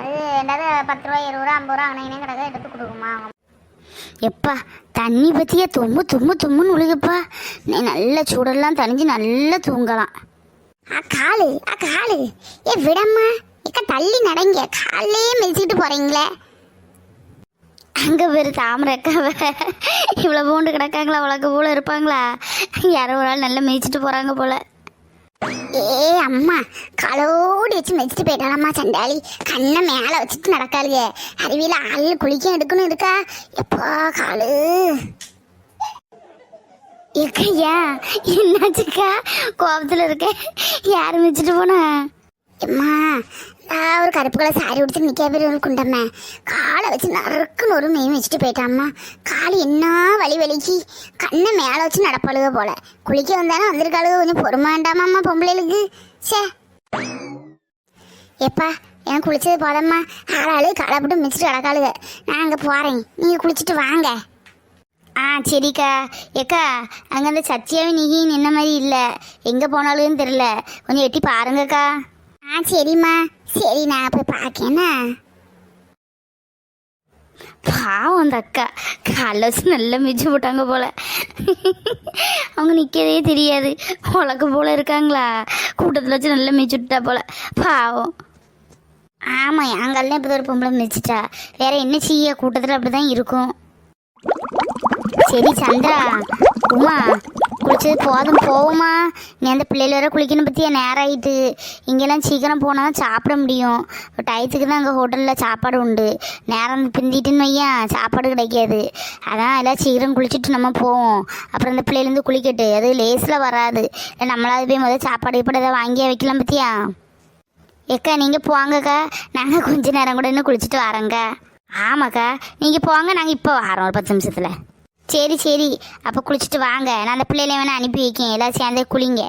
அது என்னது பத்து ரூபா இருபது ரூபா ஐம்பது ரூபா அங்கே கிடக்க எடுத்து கொடுக்குமா எப்பா தண்ணி பற்றியே தும்மு தும்மு தும்முன்னு உழுகுப்பா. நீ நல்ல சூடெல்லாம் தணிஞ்சு நல்லா தூங்கலாம். ஆ காலு ஆ காலு. ஏ விடம்மா. இக்க தள்ளி நடங்க. காலே மிதிச்சுட்டு போறீங்களே. அங்கே பேர் தாமரைக்காவ இவ்வளோ பூண்டு கிடக்காங்களா உலக போல இருப்பாங்களா? யாரோ ஒரு ஆள் நல்லா மிதிச்சிட்டு போகிறாங்க போல. ஏ அம்மா காலோடி வச்சு மெச்சிட்டு போயிட்டாலம்மா சண்டாளி. கண்ணை மேலே வச்சுட்டு நடக்காளியே அருவியில் ஆள் குளிக்க எடுக்கணும் இருக்கா? எப்பா காலு. ஏக்கையா என்னாச்சுக்கா? கோபத்தில் இருக்க. யார் மிதிச்சிட்டு போனா? அம்மா நான் ஒரு கருப்பு கலர் சாரி உடுத்து நிற்க பேர் ஒரு குண்டம்மா. காலை வச்சு நறுக்குன்னு ஒரு மெய் வச்சுட்டு போயிட்டாம்மா. கால் என்ன வலி வலிக்கு? கண்ணை மேலே வச்சு நடப்பாளுக போல. குளிக்க வந்தானே வந்திருக்காளுக கொஞ்சம் பொறுமாண்டாமாம்மா பொம்பளைகளுக்கு. சே எப்பா எனக்கு குளிச்சது போதம்மா ஆளாளு காலை போட்டு மிச்சிட்டு கிடக்காளுக. நான் அங்கே போகிறேன் நீங்கள் குளிச்சுட்டு வாங்க. ஆ சரிக்கா. ஏக்கா அங்கே அந்த சத்தியாவும் நிகி நின்ன மாதிரி இல்லை. எங்கே போனாலும் தெரில கொஞ்சம் எட்டி பாருங்கக்கா. ஆ சரிம்மா. சரி நான் போய் பார்க்கேனா? பாவம் அந்த அக்கா. காலைல வச்சு நல்லா மிச்சு போட்டாங்க போல. அவங்க நிற்கதே தெரியாது. உலக போல இருக்காங்களா? கூட்டத்தில் வச்சு நல்லா மிதிச்சு விட்டா போல. பாவம். ஆமாம் எங்கள்லாம் இப்போ ஒரு பொம்பளை மிச்சிட்டா வேற என்ன செய்ய? கூட்டத்தில் அப்படி தான் இருக்கும். சரி சந்திரா உமா குளிச்சது போதும் போகுமா? நீ அந்த பிள்ளையில வர குளிக்கணும் பற்றியா நேரம் ஆயிட்டு. இங்கெல்லாம் சீக்கிரம் போனால் தான் சாப்பிட முடியும். டயத்துக்கு தான் அங்கே ஹோட்டலில் சாப்பாடு உண்டு. நேரம் பிந்திட்டுன்னு வையன் சாப்பாடு கிடைக்காது. அதான் எல்லாம் சீக்கிரம் குளிச்சுட்டு நம்ம போவோம். அப்புறம் அந்த பிள்ளைலேருந்து குளிக்கட்டு. அது லேஸில் வராது. இல்லை நம்மளாவது போய் முதல்ல சாப்பாடு இப்படி ஏதாவது வாங்கியே வைக்கலாம் பற்றியா ஏக்கா நீங்கள் போங்கக்கா. நாங்கள் கொஞ்ச நேரம் கூட இன்னும் குளிச்சுட்டு வரோங்க ஆமாக்கா நீங்கள் போங்க. நாங்கள் இப்போ வரோம் ஒரு பத்து நிமிஷத்தில். சரி சரி. அப்போ குளிச்சுட்டு வாங்க. நான் அந்த பிள்ளைகளை வேணால் அனுப்பி வைக்கேன். எல்லாம் சேர்ந்தே குளிங்க.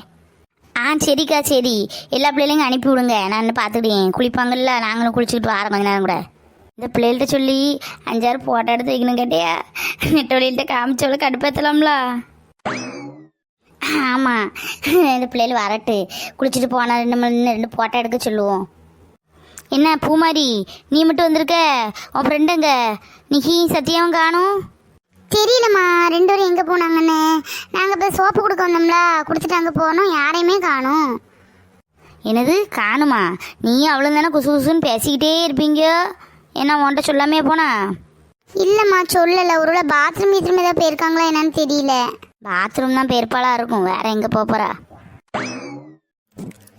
ஆ சரிக்கா சரி. எல்லா பிள்ளைகளையும் அனுப்பி விடுங்க. நான் பார்த்துக்கிட்டேன் குளிப்பாங்கல்ல. நாங்களும் குளிச்சுக்கிட்டு வரோம் கொஞ்ச நேரம் கூட. இந்த பிள்ளைகள்கிட்ட சொல்லி அஞ்சாறு போட்டோ எடுத்து வைக்கணும் கேட்டியா? நெட்டோலிகிட்ட காமிச்சோட கடுப்பேற்றலாம்ல ஆமாம் இந்த பிள்ளைகள் வரட்டு. குளிச்சுட்டு போனால் ரெண்டு மணி ரெண்டு போட்டோ எடுக்க சொல்லுவோம். என்ன பூமாரி நீ மட்டும் வந்திருக்க? உன் ஃப்ரெண்டுங்க நிகி சத்தியம் காணும். தெரியலம்மா. ரெண்டு பேரும் எங்கே போனாங்கன்னு. நாங்கள் இப்போ சோப்பு கொடுக்க வந்தோம்ல. கொடுத்துட்டு அங்கே போனோம். யாரையுமே காணும். என்னது? காணுமா? நீயும் அவ்வளோ தானே குசு குசுன்னு பேசிக்கிட்டே இருப்பீங்க? என்ன உன்கிட்ட சொல்லாமே போனா? இல்லைம்மா சொல்லலை. ஒருவேளை பாத்ரூம் கீத்ரூம் ஏதாவது போயிருக்காங்களா என்னன்னு தெரியல. பாத்ரூம் தான் பெருப்பாளா இருக்கும். வேற எங்கே போக போறா?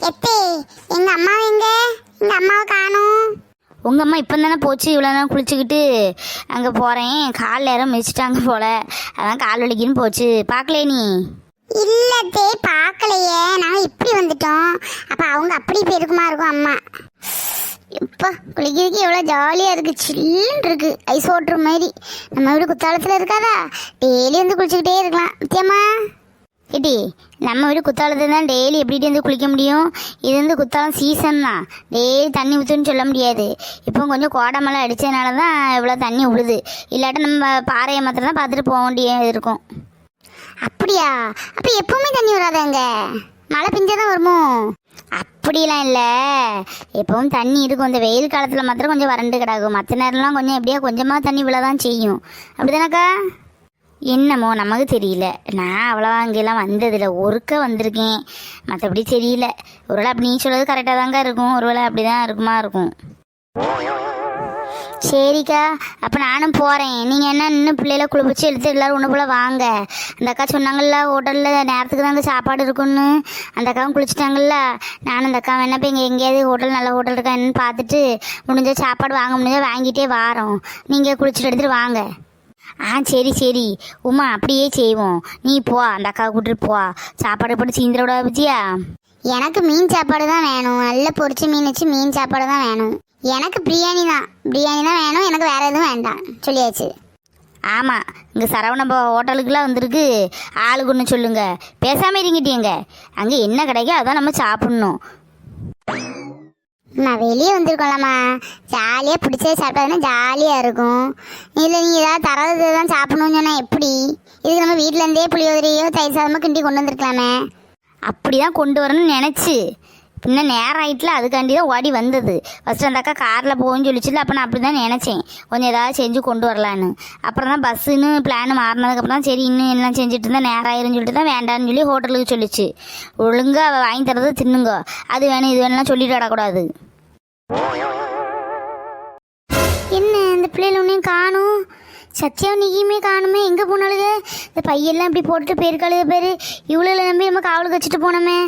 எப்பே எங்கள் அம்மா எங்க? எங்கள் அம்மாவை காணும். உங்கள் அம்மா இப்போ தானே போச்சு? இவ்வளோ நேரம் குளிச்சுக்கிட்டு அங்கே போகிறேன் காலில் யாரும் மிதிச்சிட்டாங்க போல. அதான் கால் வலிக்குன்னு போச்சு. பார்க்கலே நீ? இல்லத்தே பார்க்கலையே. நாங்கள் இப்படி வந்துட்டோம். அப்போ அவங்க அப்படி போயிருக்குமா இருக்கும் அம்மா? இப்போ குளிக்கிறதுக்கு எவ்வளோ ஜாலியாக இருக்குது சில்லுன்னு இருக்கு. ஐஸ் ஓட்டுற மாதிரி. நம்ம வீடு குத்தாலத்தில் இருக்காதா? டெய்லி வந்து குளிச்சுக்கிட்டே இருக்கலாம். நித்தியம்மா இடி நம்ம வீடு குத்தாலத்தில் தான் டெய்லி எப்படி வந்து குளிக்க முடியும்? இது வந்து குத்தாலம் சீசன் தான் டெய்லி தண்ணி ஊற்றுன்னு சொல்ல முடியாது. இப்போ கொஞ்சம் கோடை மழை அடித்ததுனால தான் இவ்வளோ தண்ணி விழுது இல்லாட்டி நம்ம பாறையை மாத்திரம் தான் பார்த்துட்டு போக வேண்டியது இருக்கும். அப்படியா? அப்போ எப்போவுமே தண்ணி வராதாங்க மழை பெஞ்சாதான் வருமோ? அப்படிலாம் இல்லை. எப்பவும் தண்ணி இருக்கும். இந்த வெயில் காலத்தில் மாத்திரம் கொஞ்சம் வறண்டு கிடக்கும். மற்ற நேரம்லாம் கொஞ்சம் எப்படியா கொஞ்சமாக தண்ணி விழ தான் செய்யும். அப்படிதானக்கா? என்னமோ நமக்கு தெரியல. நான் அவ்வளோவா அங்கெல்லாம் வந்ததில்ல. ஒருக்க வந்திருக்கேன். மற்றபடி தெரியல. ஒருவேளை அப்படி நீ சொல்கிறது கரெக்டாக தாங்க இருக்கும். ஒருவேளை அப்படி தான் இருக்குமா இருக்கும். சரிக்கா. அப்போ நானும் போகிறேன் நீங்கள் என்ன இன்னும் பிள்ளைகளை குளிப்பிச்சு எடுத்து எல்லோரும் ஒன்று போல் வாங்க. அந்த அக்கா சொன்னாங்கல்ல ஹோட்டலில் நேரத்துக்கு தாங்க சாப்பாடு இருக்குன்னு அந்த அக்காவும் குளிச்சிட்டாங்கல்ல. நானும் அந்த அக்கா வேணா போய் இங்கே எங்கேயாவது ஹோட்டல் நல்ல ஹோட்டல் இருக்கா என்னன்னு பார்த்துட்டு முடிஞ்ச சாப்பாடு வாங்க முடிஞ்சால் வாங்கிட்டே வாரோம். நீங்கள் குளிச்சுட்டு எடுத்துகிட்டு வாங்க. ஆ சரி சரி. உமா அப்படியே செய்வோம். நீ போ அந்த அக்கா கூட்டிட்டு போ. சாப்பாடு போட்டு சீந்திர விட பத்தியா எனக்கு மீன் சாப்பாடு தான் வேணும். நல்ல பொரிச்ச மீன் வச்சு மீன் சாப்பாடு தான் வேணும். எனக்கு பிரியாணி தான். பிரியாணி தான் வேணும். எனக்கு வேற எதுவும் வேண்டாம். சொல்லியாச்சு. ஆமாம் இங்கே சரவண பவ ஹோட்டலுக்குலாம் வந்திருக்கு. ஆளுக்கு ஒன்று சொல்லுங்க. பேசாமல் இருங்கிட்டீங்க. அங்கே என்ன கிடைக்கோ அதான் நம்ம சாப்பிட்ணும். நான் வெளியே வந்திருக்கோம்லம்மா. ஜாலியாக பிடிச்சது சாப்பிட்டாதுன்னா ஜாலியாக இருக்கும். இல்லை நீ ஏதாவது தரது தான் சாப்பிடணும்னு சொன்னால் எப்படி? இதுக்கு நம்ம வீட்டிலேருந்தே புளியோதரையோ தயிர் சாதமோ கிண்டி கொண்டு வந்திருக்கலாமே. அப்படி தான் கொண்டு வரணும்னு நினச்சி. இன்னும் நேரம் ஆயிட்டுல அதுக்காண்டி தான் ஓடி வந்தது. ஃபஸ்ட்டு அந்த அக்கா காரில் போகும்னு சொல்லிச்சுல அப்போ நான் அப்படி தான் நினச்சேன். கொஞ்சம் ஏதாவது செஞ்சு கொண்டு வரலான்னு. அப்புறம் தான் பஸ்ஸுன்னு பிளான் மாறினதுக்கப்புறம் தான் சரி இன்னும் எல்லாம் செஞ்சுட்டு இருந்தால் நேரம் ஆயிரும்னு சொல்லிட்டு தான் வேண்டாம்னு சொல்லி ஹோட்டலுக்கு சொல்லிச்சு. ஒழுங்காக அவள் வாங்கி தரதை தின்னுங்க. அது வேணும் இது வேணும்லாம் சொல்லிட்டு விடக்கூடாது என்ன இந்த பிள்ளைகள் ஒன்றையும் காணும்? சத்தியம் நீயுமே காணுமே எங்கே போனாலுங்க இந்த பையெல்லாம் இப்படி போட்டுட்டு போயிருக்காளுக பேர். இவ்வளோ நம்பி நம்ம காவலுக்கு வச்சுட்டு போனோமே.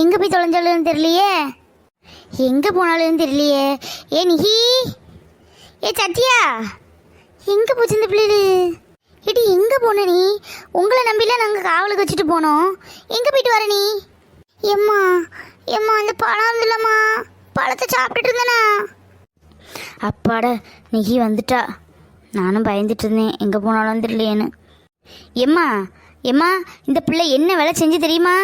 எங்கே போய் தொலைஞ்சாலுன்னு தெரியலையே? எங்கே போனாலும் தெரியலையே. ஏ நிஹி ஏ சத்யா. எங்கே போச்சு இந்த பிள்ளைகள்? ஏடி எங்கே போன நீ? உங்களை நம்பிலாம் நாங்கள் காவலுக்கு வச்சுட்டு போனோம். எங்கே போயிட்டு வர நீ? எம்மா எம்மா அந்த பழம் இருந்துலம்மா பழத்தை சாப்பிட்டுட்டு இருந்தேனா? அப்பாட நிகி வந்துட்டா. நானும் பயந்துட்டு இருந்தேன். எங்கே போனாலும் தெரியலையேன்னு. எம்மா எம்மா இந்த பிள்ளை என்ன வேலை செஞ்சு தெரியுமா?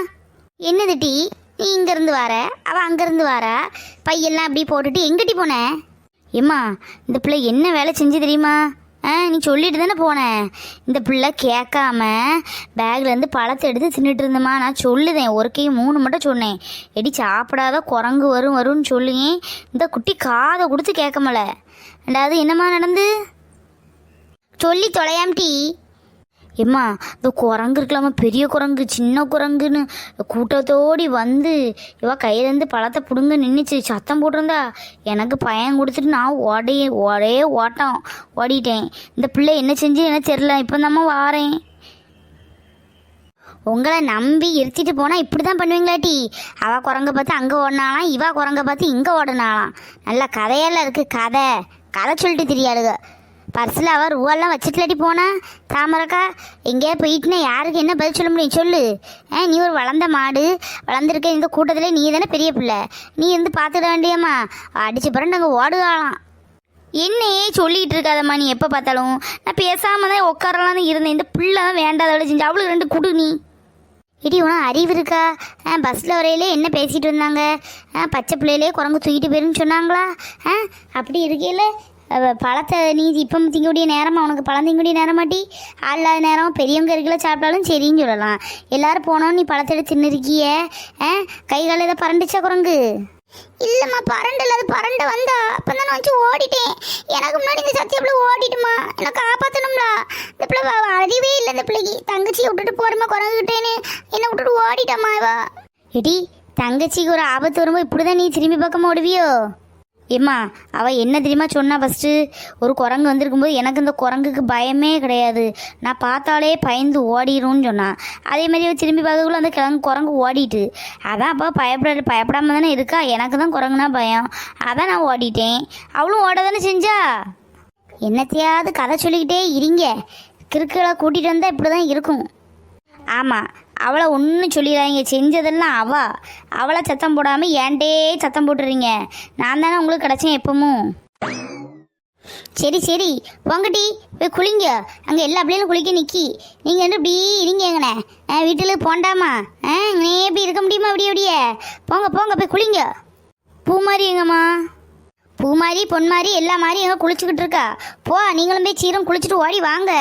என்னது டி? நீ இங்கேருந்து வர அவள் அங்கேருந்து வாரா. பையெல்லாம் அப்படி போட்டுட்டு எங்கிட்டி போன? எம்மா இந்த பிள்ளை என்ன வேலை செஞ்சு தெரியுமா? ஆ நீ சொல்லிட்டு தானே போனேன் இந்த பிள்ளை கேட்காம பேக்லேருந்து பழத்தை எடுத்து தின்னுட்டு இருந்தம்மா. நான் சொல்லுதேன் ஒரு மூணு மட்டும் சொன்னேன். எடி சாப்பிடாத குரங்கு வரும் வரும்னு சொல்லுங்க இந்த குட்டி காதை கொடுத்து கேட்கமல ரெண்டாவது என்னம்மா நடந்து? சொல்லி தொலையாம்டி எம்மா இந்த குரங்கு இருக்கலாமா பெரிய குரங்கு சின்ன குரங்குன்னு கூட்டத்தோடி வந்து இவ கையிலேருந்து பழத்தை பிடுங்க நின்றுச்சு சத்தம் போட்டிருந்தா எனக்கு பயம் கொடுத்துட்டு நான் ஓடைய ஒரே ஓட்டம் ஓடிட்டேன். இந்த பிள்ளை என்ன செஞ்சு எனக்கு தெரில இப்போ நம்ம வாரேன். உங்களை நம்பி இருத்திட்டு போனால் இப்படி தான் பண்ணுவீங்களாட்டி? அவள் குரங்க பார்த்து அங்கே ஓடினாலாம் இவா குரங்க பார்த்து இங்கே ஓடினாலாம் நல்ல கதையெல்லாம் இருக்குது கதை. கதை சொல்லிட்டு தெரியாளுங்க பர்ஸில் அவள் ரூவெல்லாம் வச்சுட்டுலாட்டி போனா. தாமரக்கா எங்கேயா போயிட்டுனா யாருக்கு என்ன பதில் சொல்ல முடியும் சொல்லு. ஆ நீ ஒரு வளர்ந்த மாடு வளர்ந்துருக்க இந்த கூட்டத்தில் நீ தானே பெரிய பிள்ளை. நீ இருந்து பார்த்துட வேண்டியம்மா. அடிச்சு பிறகு நாங்கள் ஓடுகாலாம் என்னையே சொல்லிட்டு இருக்காதம்மா நீ எப்போ பார்த்தாலும். நான் பேசாமல் தான் உட்காரலாம் தான் இருந்தேன். இந்த பிள்ளை தான் வேண்டாத செஞ்சு அவளுக்கு ரெண்டு குடு நீ. இடி உனக்கு அறிவு இருக்கா? ஆ பஸ்ஸில் வரையிலே என்ன பேசிகிட்டு இருந்தாங்க? ஆ பச்சை பிள்ளையிலே குரங்கு தூக்கிட்டு போயிருன்னு சொன்னாங்களா? ஆ அப்படி இருக்கையில் பழத்தை நீ இப்போ திங்கக்கூடிய நேரமா உனக்கு பழம் திங்கக்கூடிய நேரமாட்டி? அல்லாத இல்லாத நேரம் பெரியவங்க இருக்கல சாப்பிட்டாலும் சரின்னு சொல்லலாம். எல்லாரும் போனோம் நீ பழத்தை எடுத்து தின்னுருக்கிய? ஆ? கை கால் ஏதோ பரண்டுச்சா குரங்கு? இல்லைம்மா பரண்டு அது பரண்டு வந்தா. அப்போ தான் வச்சு ஓடிட்டேன். எனக்கு முன்னாடி இந்த சத்திய பிள்ளை ஓடிட்டுமா? என்னை காப்பாற்றணும்ல இந்த பிள்ளை அழிவே இல்லை இந்த பிள்ளைக்கு. தங்கச்சியை விட்டுட்டு போறமா குரங்குகிட்டேன்னு என்னை விட்டுட்டு ஓடிட்டம்மா இவா. எடி தங்கச்சிக்கு ஒரு ஆபத்து வரும்போது இப்படி தான் நீ திரும்பி பக்கம் ஓடுவியோ? ஏம்மா அவள் என்ன தெரியுமா சொன்னா ஃபஸ்ட்டு ஒரு குரங்கு வந்திருக்கும்போது எனக்கு இந்த குரங்குக்கு பயமே கிடையாது. நான் பார்த்தாலே பயந்து ஓடிடும்னு சொன்னான் அதே மாதிரி திரும்பி பார்க்கக்குள்ள அந்த கிழங்கு குரங்கு ஓடிட்டு. அதான் அப்போ பயப்பட பயப்படாமல் தானே இருக்கா? எனக்கு தான் குரங்குனா பயம். அதான் நான் ஓடிட்டேன். அவளும் ஓட தானே செஞ்சா? என்னத்தையாவது கதை சொல்லிக்கிட்டே இருங்க. கிறுக்களை கூட்டிகிட்டு வந்தால் இப்படி தான் இருக்கும். ஆமாம் அவளை ஒன்றும் சொல்லிடாதீங்க. செஞ்சதெல்லாம் அவ. அவளை சத்தம் போடாமல் ஏன்டே சத்தம் போட்டுறீங்க? நான் தானே உங்களுக்கு கிடச்சேன் எப்பவும். சரி சரி. போங்கட்டி போய் குளிங்க. அங்கே எல்லா பிள்ளைகளும் குளிக்க நிற்கி நீங்கள் வந்து இப்படி இருங்க எங்கண்ணே. ஆ வீட்டில் போண்டாமா? ஆ நீ எப்படி இருக்க முடியுமா? அப்படியே அப்படியே. போங்க போங்க போய் குளிங்க. பூ மாதிரி எங்கம்மா? பூ மாதிரி பொன் மாதிரி எல்லா மாதிரி எங்கே குளிச்சுக்கிட்டு இருக்கா? போ நீங்களும் போய் சீரம் குளிச்சுட்டு ஓடி வாங்க.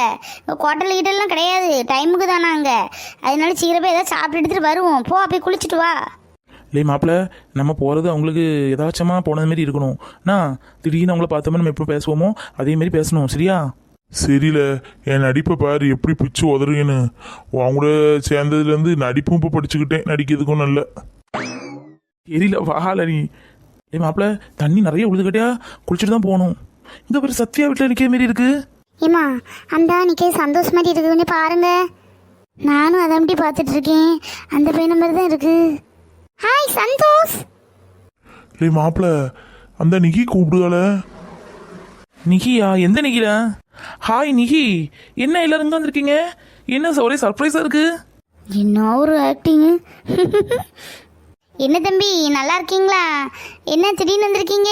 ஹோட்டல் கிட்டலாம் கிடையாது. டைமுக்கு தானே அங்கே? அதனால சீரம் போய் ஏதாவது சாப்பிட்டு எடுத்துகிட்டு வருவோம். போ போய் குளிச்சுட்டு வா. லே மாப்பிள்ள நம்ம போகிறது அவங்களுக்கு ஏதாச்சமாக போனது மாதிரி இருக்கணும். நான் திடீர்னு அவங்கள பார்த்தோமே நம்ம எப்போ பேசுவோமோ? அதே மாதிரி பேசணும். சரியா? சரியில்ல என் நடிப்பை பாரு எப்படி பிச்சு உதறுங்கன்னு. அவங்க கூட சேர்ந்ததுலேருந்து நடிப்பும் இப்போ படிச்சுக்கிட்டேன். நடிக்கிறதுக்கும் நல்ல. தெரியல வாழ நீ. லே மாப்பிள்ள தண்ணி நிறைய உழுதுகட்டியா குளிச்சுட்டு தான் போகணும். இங்கே பேர் சத்யா வீட்டில் இருக்கிற மாரி இருக்கு. ஏம்மா அந்த அன்னைக்கு சந்தோஷ் மாதிரி இருக்குது கொஞ்சம் பாருங்க. நானும் அதை அப்படி பார்த்துட்டு இருக்கேன். அந்த பையன் மாதிரி தான் இருக்கு. ஹாய் சந்தோஷ். லே மாப்பிள்ள அந்த நிகி கூப்பிடுதால நிகியா எந்த நிகிடா? ஹாய் நிகி. என்ன எல்லாரும் இங்கே வந்திருக்கீங்க? என்ன ஒரே சர்ப்ரைஸாக இருக்கு? என்ன ஒரு ஆக்டிங்கு என்ன தம்பி நல்லா இருக்கீங்களா? என்ன திடீர்னு வந்திருக்கீங்க?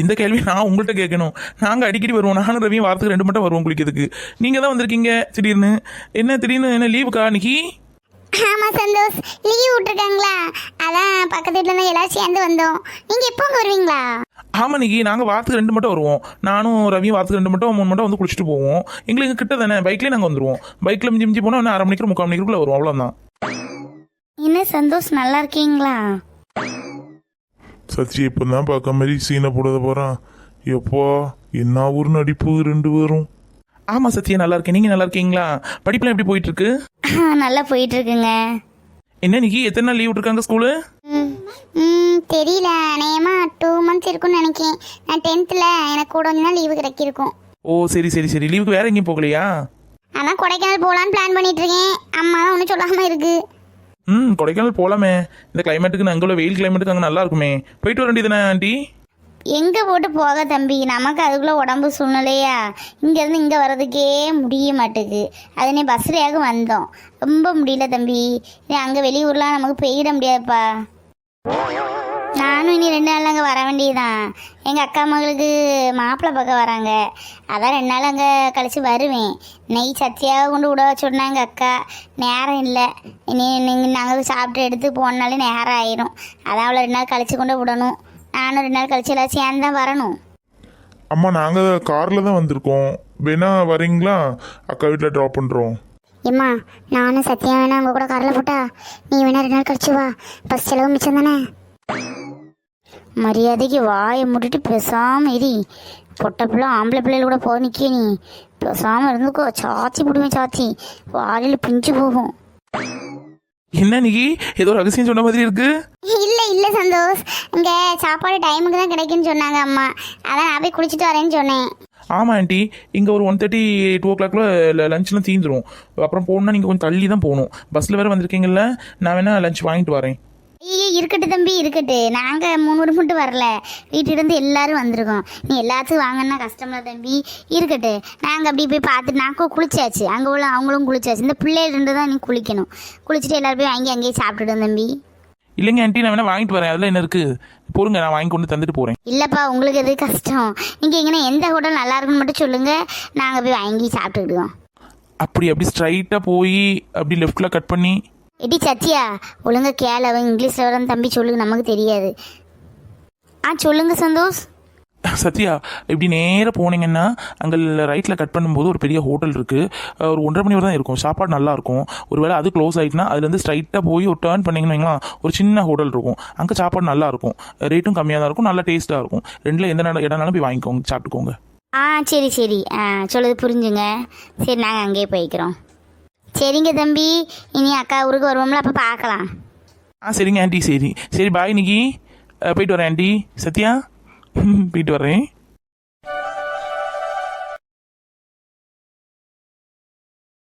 இந்த கேள்வி நான் உங்கள்கிட்ட கேட்கணும். நாங்கள் அடிக்கடி வருவோம். நானும் ரவியும் வாரத்துக்கு ரெண்டு மட்டும் வருவோம் குளிக்கிறதுக்கு. நீங்கள் தான் வந்திருக்கீங்க திடீர்னு? என்ன திடீர்னு? என்ன லீவுக்கா நிகி ஆமா சந்தோஷ். லீவ் விட்டுருக்காங்களா அதான் பக்கத்து வீட்டில் இருந்து எல்லாரும் சேர்ந்து வந்தோம். நீங்க எப்போ வருவீங்களா? ஆமாம் நிகி நாங்கள் வாரத்துக்கு ரெண்டு மட்டும் வருவோம். நானும் ரவியும் வாரத்துக்கு ரெண்டு மட்டும் மூணு மட்டும் வந்து குளிச்சுட்டு போவோம். எங்களுக்கு கிட்ட தானே? பைக்லேயே நாங்கள் வந்துருவோம். பைக்கில் மிஞ்சி மிஞ்சி போனால் இன்னும் அரை மணிக்கு முக்கால் மணிக்குள்ள வருவோம். அவ்வளோதான் என்ன சந்தோஷ் நல்லா இருக்கீங்களா? சச்சி இப்போ தான் பார்க்க மாதிரி சீனை போடாத போகிறான் எப்பா என்ன ஒரு நடிப்பு ரெண்டு பேரும்? ஆமா சத்யா நல்லா இருக்கேன். நீங்க நல்லா இருக்கீங்களா? படிப்புலாம் எப்படி போயிட்டு இருக்கு நல்லா போயிட்டு இருக்குங்க என்ன நிக்கி? எத்தனை நாள் லீவ் விட்டுருக்காங்க ஸ்கூலு ம், தெரியல. அநேகமா டூ மந்த்ஸ் இருக்கும்னு நினைக்கிறேன் நான் டென்த்தில் எனக்கு கூட கொஞ்ச நாள் லீவு கிடைக்கிருக்கும். ஓ சரி சரி சரி. லீவுக்கு வேற எங்கேயும் போகலையா? அதான் கொடைக்கானல் போகலான்னு பிளான் பண்ணிட்டு இருக்கேன். அம்மா தான் ஒன்றும் சொல்லாமல் இருக்கு. ம் கொடைக்கானல் போகலாமே இந்த கிளைமேட்டுக்கு அங்கே உள்ள வெயில் கிளைமேட்டுக்கு அங்கே நல்லா இருக்குமே. போயிட்டு வர வேண்டியதுதானே ஆண்டி? எங்கே போட்டு போக தம்பி? நமக்கு அதுக்குள்ளே உடம்பு சூழ்நிலையா? இங்கேருந்து இங்கே வர்றதுக்கே முடிய மாட்டேங்குது அதனே பஸ்லையாக வந்தோம். ரொம்ப முடியல தம்பி. அங்கே வெளியூர்லாம் நமக்கு போயிட முடியாதுப்பா. நானும் இனி ரெண்டு நாள் அங்கே வர வேண்டியதுதான். எங்கள் அக்கா மகளுக்கு மாப்பிள்ளை பார்க்க வராங்க. அதான் ரெண்டு நாள் அங்கே கழிச்சு வருவேன். நெய் சத்தியாக கொண்டு விட சொன்னாங்க அக்கா. நேரம் இல்லை. இனி நீங்கள் நாங்கள் சாப்பிட்டு எடுத்து போனாலே நேரம் ஆயிரும். அதான் அவளை ரெண்டு நாள் கழிச்சு கொண்டு விடணும். நானும் ரெண்டு நாள் கழிச்சு எல்லாம் சேர்ந்து தான் வரணும். அம்மா நாங்கள் காரில் தான் வந்திருக்கோம். வேணா வரீங்களா? அக்கா வீட்டில் ட்ராப் பண்ணுறோம் ஏம்மா நானும் சத்தியம் வேணா உங்க கூட காரில் போட்டா நீ வேணா ரெண்டு நாள் கழிச்சு வா. பஸ் செலவு மிச்சம் தானே? மரியாதைக்கு வாயை மூடிட்டு பேசாம இரி. பொட்டை பிள்ளை ஆம்பளை பிள்ளைகள் கூட போக நிற்க நீ. பேசாம இருந்துக்கோ. சாச்சி போடுவேன் சாச்சி. வாழையில் பிஞ்சு போகும். என்ன நிக்கி ஏதோ ரகசியம் சொன்ன மாதிரி இருக்கு. இல்ல இல்ல சந்தோஷ். இங்க சாப்பாடு டைமுக்கு தான் கிடைக்குன்னு சொன்னாங்க அம்மா. அதான் நான் போய் குளிச்சுட்டு வரேன்னு சொன்னேன். ஆமா ஆண்டி. இங்க ஒரு ஒன் தேர்ட்டி டூ ஓ கிளாக்ல லஞ்ச்லாம் தீந்துரும். அப்புறம் போகணும்னா நீங்க கொஞ்சம் தள்ளி தான் போகணும். பஸ்ல வேற வந்திருக்கீங்கல்ல. நான் வேணா லஞ்ச் வாங்கிட்டு வரேன். ஐயே இருக்கட்டு தம்பி இருக்கட்டு. நாங்கள் மூணு மட்டும் வரல. வீட்டிலிருந்து எல்லாரும் வந்திருக்கோம். நீ எல்லாத்துக்கும் வாங்கன்னா கஷ்டம்ல தம்பி. இருக்கட்டு. நாங்கள் அப்படி போய் பார்த்துட்டு நாங்கள் குளிச்சாச்சு. அங்கே உள்ள அவங்களும் குளிச்சாச்சு. இந்த பிள்ளைகள் ரெண்டு தான் நீ குளிக்கணும். குளிச்சுட்டு எல்லாரும் போய் வாங்கி அங்கேயே சாப்பிட்டுடும் தம்பி. இல்லைங்க ஆண்டி நான் வேணா வாங்கிட்டு வரேன். அதெல்லாம் என்ன இருக்கு? பொறுங்க நான் வாங்கி கொண்டு தந்துட்டு போறேன். இல்லைப்பா உங்களுக்கு எது கஷ்டம்? நீங்கள் எங்கன்னா எந்த ஹோட்டல் நல்லா இருக்குன்னு மட்டும் சொல்லுங்கள் நாங்கள் போய் வாங்கி சாப்பிட்டுக்கிடுவோம். அப்படி அப்படி ஸ்ட்ரைட்டா போய் அப்படி லெஃப்ட்ல கட் பண்ணி எடி சத்யா ஒழுங்கா கேள அவன் இங்கிலீஷில் வர தம்பி சொல்லுங்க நமக்கு தெரியாது. ஆ சொல்லுங்க சந்தோஷ். சத்யா இப்படி நேரா போனீங்கன்னா அங்கே ரைட்டில் கட் பண்ணும்போது ஒரு பெரிய ஹோட்டல் இருக்குது ஒரு ஒன்றரை மணி வரை தான் இருக்கும். சாப்பாடு நல்லா இருக்கும். ஒருவேளை அது க்ளோஸ் ஆகிட்டுனா அதுலேருந்து ஸ்ட்ரைட்டாக போய் ஒரு டேர்ன் பண்ணிங்கன்னு ஒரு சின்ன ஹோட்டல் இருக்கும். அங்கே சாப்பாடு நல்லா இருக்கும். ரேட்டும் கம்மியாக தான் இருக்கும். நல்லா டேஸ்ட்டாக இருக்கும். ரெண்டில் எந்த இடம்னாலும் போய் வாங்கிக்கோங்க சாப்பிட்டுக்கோங்க. ஆ சரி சரி. ஆ சொல்லுது புரிஞ்சுங்க. சரி நாங்கள் அங்கேயே போய்க்கிறோம். சரிங்க தம்பி. இனி அக்கா ஊருக்கு வருவோம்ல அப்போ பார்க்கலாம். ஆ சரிங்க ஆண்டி சரி. சரி பாய் இன்னைக்கு போயிட்டு வரேன் ஆண்டி. சத்யா? போயிட்டு வரேன்